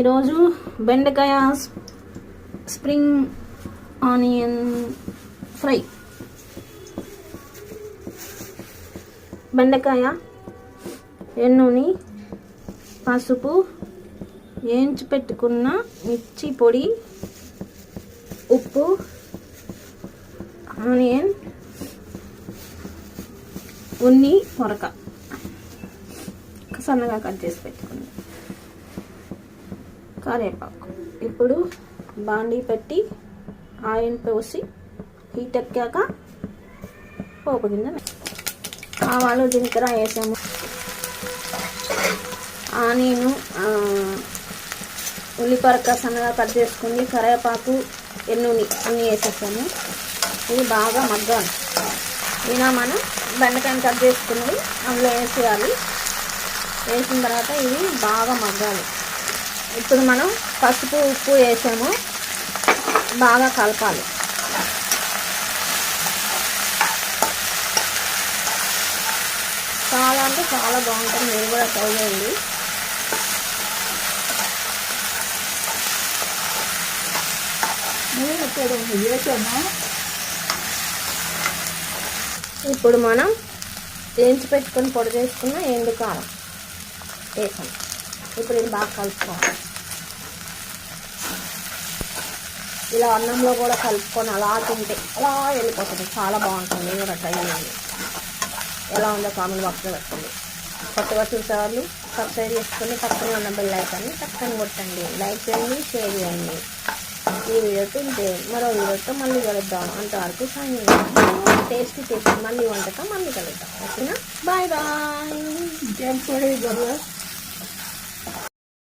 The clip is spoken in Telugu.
ఈరోజు బెండకాయ స్ప్రింగ్ ఆనియన్ ఫ్రై. బెండకాయ ఎన్నుని పసుపు వేయించి పెట్టుకున్న మిర్చి పొడి ఉప్పు ఆనియన్ ఉన్ని పొరక సన్నగా కట్ చేసి పెట్టుకున్నాను. కరివేపాకు ఇప్పుడు బాండీ పెట్టి ఆయిల్ పోసి హీట్ ఎక్కాక పోపు కింద ఆవాలు జీలకర్ర వేసాము. ఆనియన్ ఉల్లిపరక సన్నగా కట్ చేసుకుని కరివేపాకు ఎన్నుని అన్నీ వేసేసాము. ఇది బాగా మగ్గాలి. ఇలా మనం బెండకాయని కట్ చేసుకుని అందులో వేసేయాలి. వేసిన తర్వాత ఇవి బాగా మగ్గాలి. ఇప్పుడు మనం పసుపు ఉప్పు వేసాము. బాగా కలపాలి. చాలా అంటే చాలా బాగుంటుంది. మీరు కూడా ట్రై చేయండి. ఇప్పుడు మనం వేయించి పెట్టుకొని పొడి చేసుకున్న ఎండు కారం వేసాం. ఇప్పుడు ఇది బాగా కలుపుకోవాలి ఇలా అన్నంలో కూడా కలుపుకొని అలా తింటే అలా వెళ్ళిపోతుంది. చాలా బాగుంటుంది. మీరు ట్రై చేయండి. ఎలా ఉందో కామెంట్ బాక్స్లో పెట్టండి కొత్తగా చూసేవాళ్ళు సబ్స్క్రైబ్ చేసుకొని పక్కనే ఉన్న బెల్ ఐకాన్ని పక్కన కొట్టండి. లైక్ చేయండి షేర్ చేయండి. ఈ వీడియో తింటే మరో వీడియోతో మళ్ళీ కలుద్దాం. అంతవరకు సాయం టేస్టీ టేస్టీ మళ్ళీ వంటకం మళ్ళీ కలుద్దాం. ఓకేనా? బాయ్ బాయ్ జంప్ కూడా